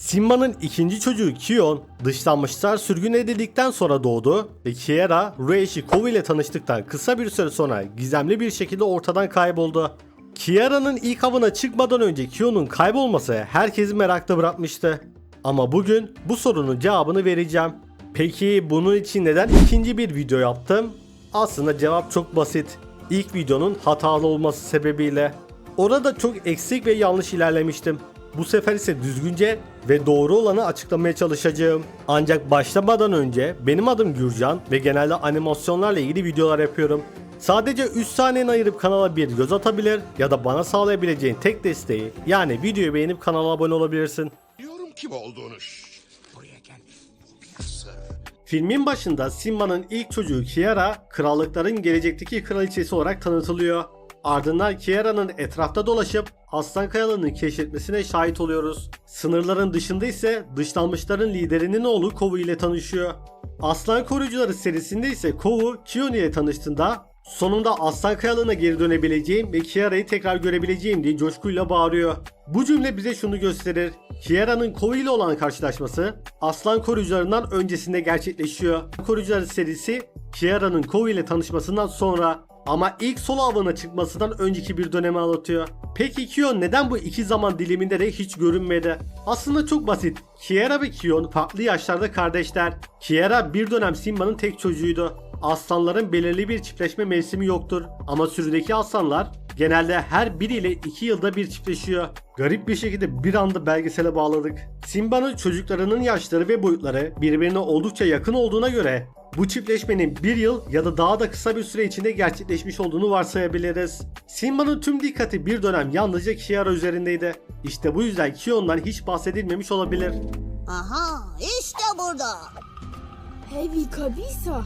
Simba'nın ikinci çocuğu Kion dışlanmışlar sürgün edildikten sonra doğdu ve Kiera, Reishi Kovu ile tanıştıktan kısa bir süre sonra gizemli bir şekilde ortadan kayboldu. Kiera'nın ilk avına çıkmadan önce Kion'un kaybolması herkesi merakta bırakmıştı. Ama bugün bu sorunun cevabını vereceğim. Peki bunun için neden ikinci bir video yaptım? Aslında cevap çok basit. İlk videonun hatalı olması sebebiyle. Orada çok eksik ve yanlış ilerlemiştim. Bu sefer ise düzgünce ve doğru olanı açıklamaya çalışacağım. Ancak başlamadan önce benim adım Gürcan ve genelde animasyonlarla ilgili videolar yapıyorum. Sadece 3 saniyeni ayırıp kanala bir göz atabilir ya da bana sağlayabileceğin tek desteği yani videoyu beğenip kanala abone olabilirsin. Biliyorum kim olduğunu. Buraya gel. Filmin başında Simba'nın ilk çocuğu Kiara, krallıkların gelecekteki kraliçesi olarak tanıtılıyor. Ardından Kiara'nın etrafta dolaşıp Aslan Kayalı'nı keşfetmesine şahit oluyoruz. Sınırların dışında ise dışlanmışların liderinin oğlu Kovu ile tanışıyor. Aslan Koruyucuları serisinde ise Kovu, Kion ile tanıştığında sonunda Aslan Kayalı'na geri dönebileceğim ve Kiara'yı tekrar görebileceğim diye coşkuyla bağırıyor. Bu cümle bize şunu gösterir. Kiara'nın Kovu ile olan karşılaşması Aslan Koruyucularından öncesinde gerçekleşiyor. Koruyucuları serisi Kiara'nın Kovu ile tanışmasından sonra ama ilk solo avına çıkmasından önceki bir dönemi anlatıyor. Peki Kion neden bu iki zaman diliminde de hiç görünmedi? Aslında çok basit. Kiera ve Kion farklı yaşlarda kardeşler. Kiera bir dönem Simba'nın tek çocuğuydu. Aslanların belirli bir çiftleşme mevsimi yoktur. Ama sürüdeki aslanlar genelde her biriyle iki yılda bir çiftleşiyor. Garip bir şekilde bir anda belgesele bağladık. Simba'nın çocuklarının yaşları ve boyutları birbirine oldukça yakın olduğuna göre bu çiftleşmenin bir yıl ya da daha da kısa bir süre içinde gerçekleşmiş olduğunu varsayabiliriz. Simba'nın tüm dikkati bir dönem yalnızca Kiara üzerindeydi. İşte bu yüzden Kion'dan hiç bahsedilmemiş olabilir. Aha işte burada. Heavy Kabisa.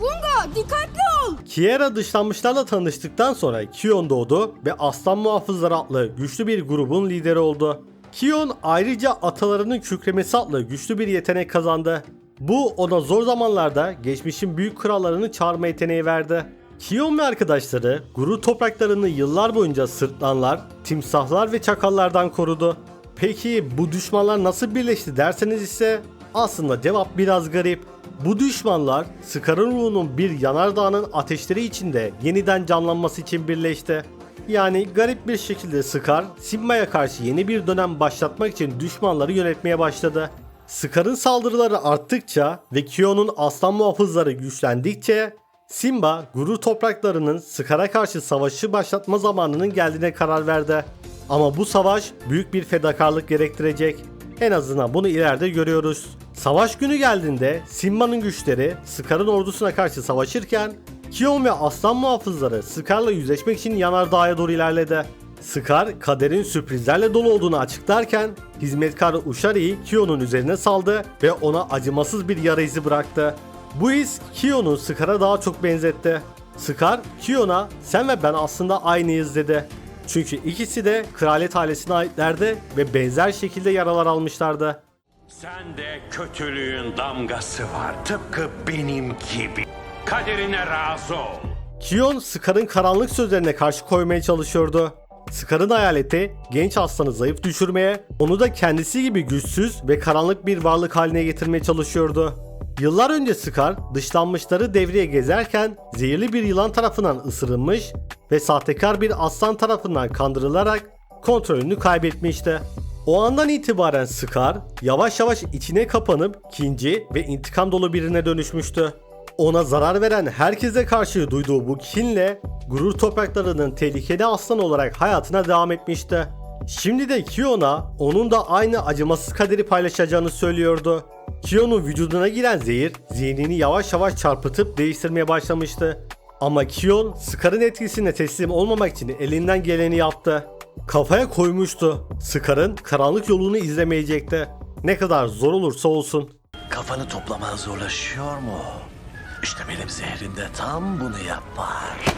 Bunga dikkatli ol. Kiera dışlanmışlarla tanıştıktan sonra Kion doğdu ve Aslan Muhafızları adlı güçlü bir grubun lideri oldu. Kion ayrıca atalarının kükremesi adlı güçlü bir yetenek kazandı. Bu ona zor zamanlarda geçmişin büyük krallarını çağırma yeteneği verdi. Kion ve arkadaşları guru topraklarını yıllar boyunca sırtlanlar, timsahlar ve çakallardan korudu. Peki bu düşmanlar nasıl birleşti derseniz ise aslında cevap biraz garip. Bu düşmanlar Scar'ın ruhunun bir yanardağının ateşleri içinde yeniden canlanması için birleşti. Yani garip bir şekilde Scar, Simba'ya karşı yeni bir dönem başlatmak için düşmanları yönetmeye başladı. Scar'ın saldırıları arttıkça ve Kion'un aslan muhafızları güçlendikçe Simba gurur topraklarının Scar'a karşı savaşı başlatma zamanının geldiğine karar verdi. Ama bu savaş büyük bir fedakarlık gerektirecek. En azından bunu ileride görüyoruz. Savaş günü geldiğinde Simba'nın güçleri Scar'ın ordusuna karşı savaşırken Kion ve aslan muhafızları Scar'la yüzleşmek için yanardağ'a doğru ilerledi. Scar kaderin sürprizlerle dolu olduğunu açıklarken hizmetkar Ushari'yi Kion'un üzerine saldı ve ona acımasız bir yara izi bıraktı. Bu iz Kion'u Scar'a daha çok benzetti. Scar, Kion'a sen ve ben aslında aynıyız dedi. Çünkü ikisi de kraliyet ailesine aitlerdi ve benzer şekilde yaralar almışlardı. Sende kötülüğün damgası var tıpkı benim gibi. Kaderine razı ol. Kion Scar'ın karanlık sözlerine karşı koymaya çalışıyordu. Scar'ın hayaleti genç aslanı zayıf düşürmeye, onu da kendisi gibi güçsüz ve karanlık bir varlık haline getirmeye çalışıyordu. Yıllar önce Scar dışlanmışları devreye gezerken zehirli bir yılan tarafından ısırılmış ve sahtekar bir aslan tarafından kandırılarak kontrolünü kaybetmişti. O andan itibaren Scar yavaş yavaş içine kapanıp kinci ve intikam dolu birine dönüşmüştü. Ona zarar veren herkese karşı duyduğu bu kinle gurur topraklarının tehlikeli aslan olarak hayatına devam etmişti. Şimdi de Kion'a onun da aynı acımasız kaderi paylaşacağını söylüyordu. Kion'un vücuduna giren zehir zihnini yavaş yavaş çarpıtıp değiştirmeye başlamıştı. Ama Kion Scar'ın etkisine teslim olmamak için elinden geleni yaptı. Kafaya koymuştu. Scar'ın karanlık yolunu izlemeyecekti. Ne kadar zor olursa olsun. Kafanı toplaman zorlaşıyor mu? İşte benim zehrim tam bunu yapar.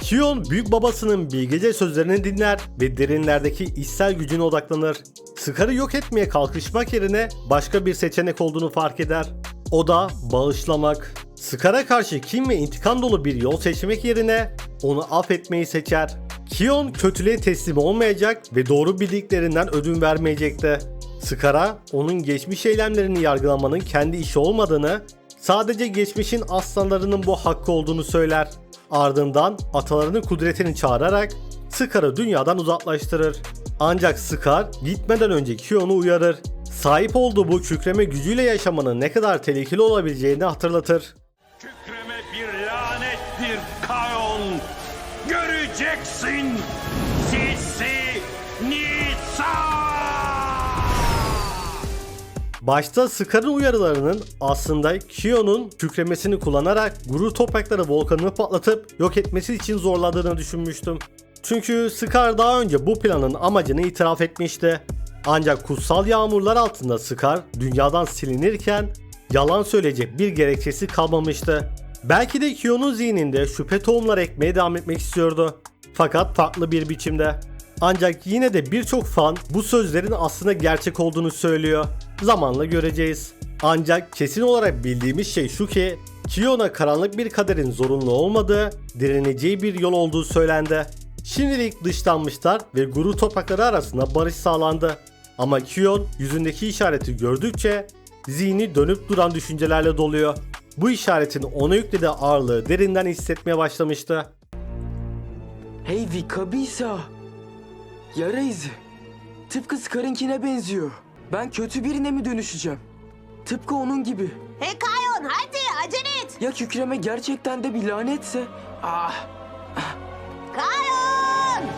Kion büyük babasının bilgece sözlerini dinler ve derinlerdeki içsel gücüne odaklanır. Scar'ı yok etmeye kalkışmak yerine başka bir seçenek olduğunu fark eder. O da bağışlamak. Scar'a karşı kim ve intikam dolu bir yol seçmek yerine onu affetmeyi seçer. Kion kötülüğe teslim olmayacak ve doğru bildiklerinden ödün vermeyecekti. Scar'a onun geçmiş eylemlerini yargılamanın kendi işi olmadığını, sadece geçmişin aslanlarının bu hakkı olduğunu söyler. Ardından atalarının kudretini çağırarak Scar'ı dünyadan uzaklaştırır. Ancak Scar gitmeden önce Kion'u uyarır. Sahip olduğu bu kükreme gücüyle yaşamanın ne kadar tehlikeli olabileceğini hatırlatır. Kükreme bir lanettir Kayon. Göreceksin. Başta Scar'ın uyarılarının aslında Kion'un kükremesini kullanarak guru toprakları volkanını patlatıp yok etmesi için zorladığını düşünmüştüm. Çünkü Scar daha önce bu planın amacını itiraf etmişti. Ancak kutsal yağmurlar altında Scar dünyadan silinirken yalan söyleyecek bir gerekçesi kalmamıştı. Belki de Kion'un zihninde şüphe tohumları ekmeye devam etmek istiyordu. Fakat farklı bir biçimde. Ancak yine de birçok fan bu sözlerin aslında gerçek olduğunu söylüyor. Zamanla göreceğiz. Ancak kesin olarak bildiğimiz şey şu ki Kion'a karanlık bir kaderin zorunlu olmadığı, direneceği bir yol olduğu söylendi. Şimdilik dışlanmışlar ve guru toprakları arasında barış sağlandı. Ama Kion yüzündeki işareti gördükçe zihni dönüp duran düşüncelerle doluyor. Bu işaretin ona yüklediği ağırlığı derinden hissetmeye başlamıştı. Hey Vikabisa. Yara izi. Tıpkı Scar'ınkine benziyor. Ben kötü birine mi dönüşeceğim? Tıpkı onun gibi. Hey Kayon hadi acele et. Ya kükreme gerçekten de bir lanetse? Ah, Kayon!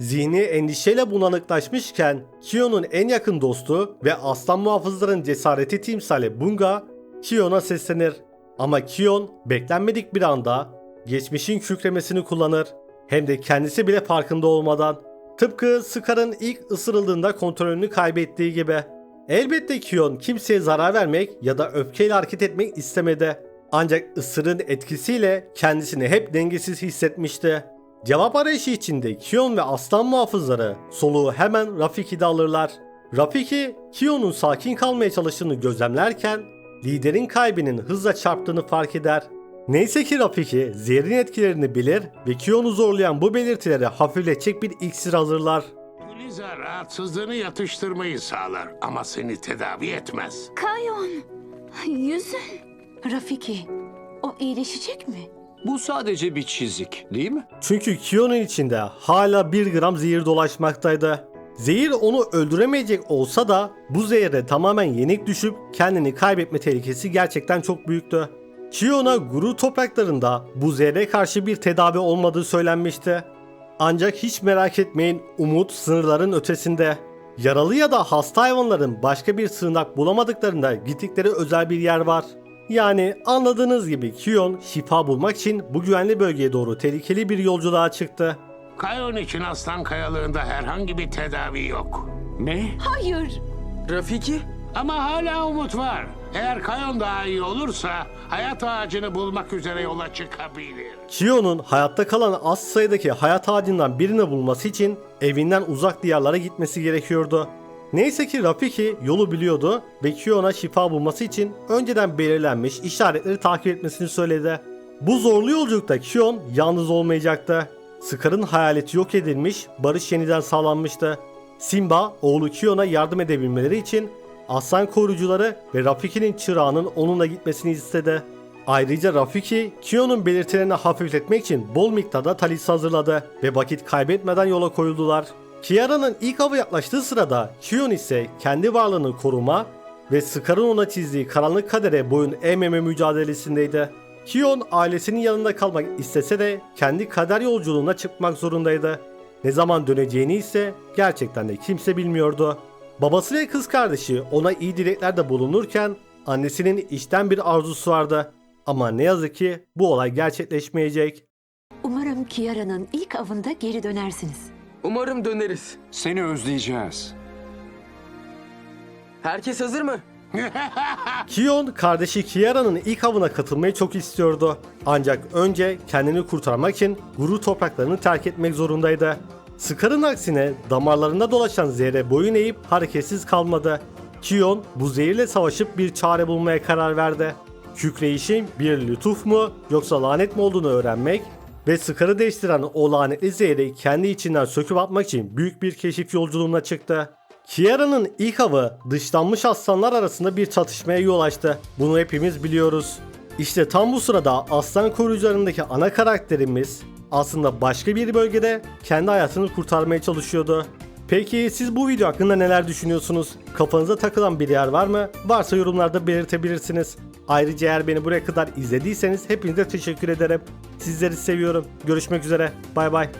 Zihni endişeyle bulanıklaşmışken Kion'un en yakın dostu ve aslan muhafızların cesareti timsali Bunga Kion'a seslenir. Ama Kion beklenmedik bir anda geçmişin kükremesini kullanır. Hem de kendisi bile farkında olmadan. Tıpkı Scar'ın ilk ısırıldığında kontrolünü kaybettiği gibi. Elbette Kion kimseye zarar vermek ya da öfkeyle hareket etmek istemedi. Ancak ısırın etkisiyle kendisini hep dengesiz hissetmişti. Cevap arayışı içinde Kion ve aslan muhafızları soluğu hemen Rafiki'de alırlar. Rafiki, Kion'un sakin kalmaya çalıştığını gözlemlerken liderin kalbinin hızla çarptığını fark eder. Neyse ki Rafiki zehrin etkilerini bilir ve Kion'u zorlayan bu belirtileri hafifletecek bir iksir hazırlar. Tuliza rahatsızlığını yatıştırmayı sağlar ama seni tedavi etmez. Kayon. Yüzün. Rafiki, o iyileşecek mi? Bu sadece bir çizik, değil mi? Çünkü Kion'un içinde hala 1 gram zehir dolaşmaktaydı. Zehir onu öldüremeyecek olsa da bu zehre tamamen yenik düşüp kendini kaybetme tehlikesi gerçekten çok büyüktü. Kion'a guru topraklarında bu zehre karşı bir tedavi olmadığı söylenmişti. Ancak hiç merak etmeyin umut sınırların ötesinde. Yaralı ya da hasta hayvanların başka bir sığınak bulamadıklarında gittikleri özel bir yer var. Yani anladığınız gibi Kion şifa bulmak için bu güvenli bölgeye doğru tehlikeli bir yolculuğa çıktı. Kayon için aslan kayalığında herhangi bir tedavi yok. Ne? Hayır. Rafiki? Ama hala umut var. Eğer Kayon daha iyi olursa hayat ağacını bulmak üzere yola çıkabilir. Kion'un hayatta kalan az sayıdaki hayat ağacından birini bulması için evinden uzak diyarlara gitmesi gerekiyordu. Neyse ki Rafiki yolu biliyordu ve Kion'a şifa bulması için önceden belirlenmiş işaretleri takip etmesini söyledi. Bu zorlu yolculukta Kion yalnız olmayacaktı. Scar'ın hayaleti yok edilmiş, barış yeniden sağlanmıştı. Simba oğlu Kion'a yardım edebilmeleri için aslan koruyucuları ve Rafiki'nin çırağının onunla gitmesini istedi. Ayrıca Rafiki, Kion'un belirtilerini hafifletmek için bol miktarda talis hazırladı ve vakit kaybetmeden yola koyuldular. Kiara'nın ilk avı yaklaştığı sırada Kion ise kendi varlığını koruma ve Scar'ın ona çizdiği karanlık kadere boyun eğmeme mücadelesindeydi. Kion ailesinin yanında kalmak istese de kendi kader yolculuğuna çıkmak zorundaydı. Ne zaman döneceğini ise gerçekten de kimse bilmiyordu. Babası ve kız kardeşi ona iyi dileklerde bulunurken annesinin içten bir arzusu vardı. Ama ne yazık ki bu olay gerçekleşmeyecek. Umarım Kiara'nın ilk avında geri dönersiniz. Umarım döneriz. Seni özleyeceğiz. Herkes hazır mı? Kion kardeşi Kiara'nın ilk avına katılmayı çok istiyordu. Ancak önce kendini kurtarmak için guru topraklarını terk etmek zorundaydı. Scar'ın aksine damarlarında dolaşan zehre boyun eğip hareketsiz kalmadı. Kion bu zehirle savaşıp bir çare bulmaya karar verdi. Kükreyişin bir lütuf mu yoksa lanet mi olduğunu öğrenmek ve Scar'ı değiştiren o lanetli zehri kendi içinden söküp atmak için büyük bir keşif yolculuğuna çıktı. Kiara'nın ilk avı dışlanmış aslanlar arasında bir çatışmaya yol açtı. Bunu hepimiz biliyoruz. İşte tam bu sırada aslan koruyucularındaki ana karakterimiz aslında başka bir bölgede kendi hayatını kurtarmaya çalışıyordu. Peki siz bu video hakkında neler düşünüyorsunuz? Kafanıza takılan bir yer var mı? Varsa yorumlarda belirtebilirsiniz. Ayrıca eğer beni buraya kadar izlediyseniz hepinize teşekkür ederim. Sizleri seviyorum. Görüşmek üzere. Bay bay.